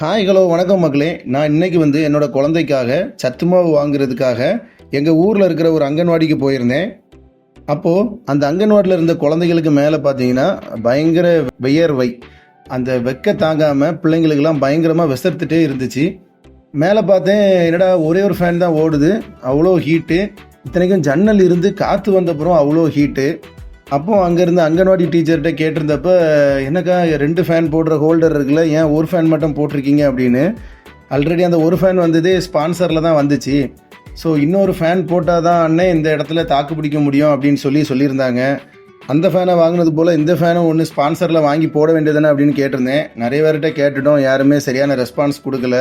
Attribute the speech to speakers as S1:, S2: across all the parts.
S1: Hi hello வணக்கம் மக்களே. நான் இன்னைக்கு வந்து என்னோட குழந்தைக்காக சத்து மாவு வாங்குறதுக்காக எங்கள் ஊரில் இருக்கிற ஒரு அங்கன்வாடிக்கு போயிருந்தேன். அப்போது அந்த அங்கன்வாடியில் இருந்த குழந்தைகளுக்கு மேலே பார்த்தீங்கன்னா பயங்கர வியர்வை. அந்த வெக்க தாங்காமல் பிள்ளைங்களுக்கெல்லாம் பயங்கரமாக விசர்த்துட்டே இருந்துச்சு. மேலே பார்த்தேன் என்னடா ஒரே ஒரு ஃபேன் தான் ஓடுது. அவ்வளோ ஹீட்டு இத்தனைக்கும் ஜன்னல் இருந்து காற்று வந்தப்புறம் அவ்வளோ ஹீட்டு அப்போ அங்கேருந்து அங்கன்வாடி டீச்சர்கிட்ட கேட்டிருந்தப்ப என்னக்கா ரெண்டு ஃபேன் போடுற ஹோல்டர் இருக்குல்ல ஏன் ஒரு ஃபேன் மட்டும் போட்டிருக்கீங்க? அப்படின்னு. ஆல்ரெடி அந்த ஒரு ஃபேன் வந்ததே ஸ்பான்சரில் தான் வந்துச்சு. ஸோ இன்னொரு ஃபேன் போட்டால் தான் அண்ணே இந்த இடத்துல தாக்கு பிடிக்க முடியும் அப்படின்னு சொல்லி சொல்லியிருந்தாங்க. அந்த ஃபேனை வாங்கினது போல் இந்த ஃபேனும் ஒன்று ஸ்பான்சரில் வாங்கி போட வேண்டியதுதானே அப்படின்னு கேட்டிருந்தேன். நிறைய பேர்கிட்ட கேட்டுட்டோம் யாருமே சரியான ரெஸ்பான்ஸ் கொடுக்கல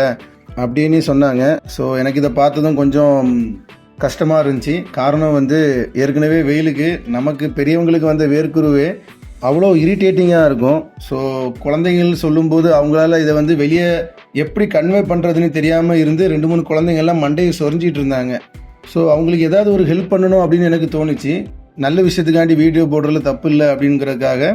S1: அப்படின்னு சொன்னாங்க. ஸோ எனக்கு இதை பார்த்ததும் கொஞ்சம் கஷ்டமாக இருந்துச்சு. காரணம் வந்து ஏற்கனவே வெயிலுக்கு நமக்கு பெரியவங்களுக்கு வந்த வேர்க்குருவே அவ்வளோ இரிட்டேட்டிங்காக இருக்கும். ஸோ குழந்தைகள் சொல்லும்போது அவங்களால இதை வந்து வெளியே எப்படி கன்வே பண்ணுறதுன்னு தெரியாமல் இருந்து ரெண்டு மூணு குழந்தைங்கள்லாம் மண்டையை சொரிஞ்சிட்டு இருந்தாங்க. ஸோ அவங்களுக்கு ஏதாவது ஒரு ஹெல்ப் பண்ணணும் அப்படின்னு எனக்கு தோணுச்சு. நல்ல விஷயத்துக்காண்டி வீடியோ போடுறதுல தப்பு இல்லை அப்படிங்கிறதுக்காக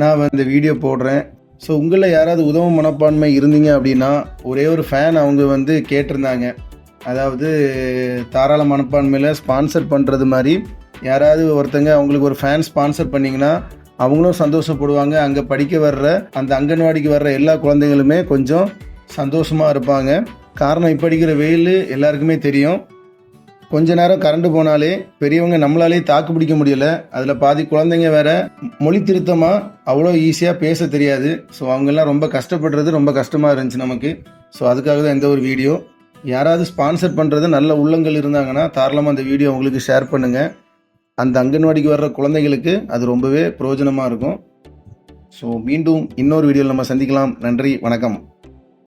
S1: நான் இந்த வீடியோ போடுறேன். ஸோ உங்களில் யாராவது உதவும் மனப்பான்மை இருந்தீங்க அப்படின்னா ஒரே ஒரு ஃபேன் அவங்க வந்து கேட்டிருந்தாங்க. அதாவது தாராள மனப்பான்மையில் ஸ்பான்சர் பண்ணுறது மாதிரி யாராவது ஒருத்தங்க அவங்களுக்கு ஒரு ஃபேன் ஸ்பான்சர் பண்ணிங்கன்னா அவங்களும் சந்தோஷப்படுவாங்க. அங்கே படிக்க வர்ற அந்த அங்கன்வாடிக்கு வர்ற எல்லா குழந்தைங்களுமே கொஞ்சம் சந்தோஷமாக இருப்பாங்க. காரணம் இப்போ அடிக்கிற வெயில் எல்லாருக்குமே தெரியும். கொஞ்ச நேரம் கரண்ட் போனாலே பெரியவங்க நம்மளாலே தாக்கு பிடிக்க முடியல. அதில் பாதி குழந்தைங்க வேற மொழி திருத்தமாக அவ்வளோ ஈஸியாக பேச தெரியாது. ஸோ அவங்கெல்லாம் ரொம்ப கஷ்டப்படுறது ரொம்ப கஷ்டமாக இருந்துச்சு நமக்கு. ஸோ அதுக்காக தான் இந்த ஒரு வீடியோ யாராவது ஸ்பான்சர் பண்ணுறது நல்ல உள்ளங்கள் இருந்தாங்கன்னா தாராளமாக அந்த வீடியோ உங்களுக்கு ஷேர் பண்ணுங்கள் அந்த அங்கன்வாடிக்கு வர்ற குழந்தைகளுக்கு அது ரொம்பவே பிரயோஜனமாக இருக்கும். ஸோ மீண்டும் இன்னொரு வீடியோவில் நம்ம சந்திக்கலாம். நன்றி வணக்கம்.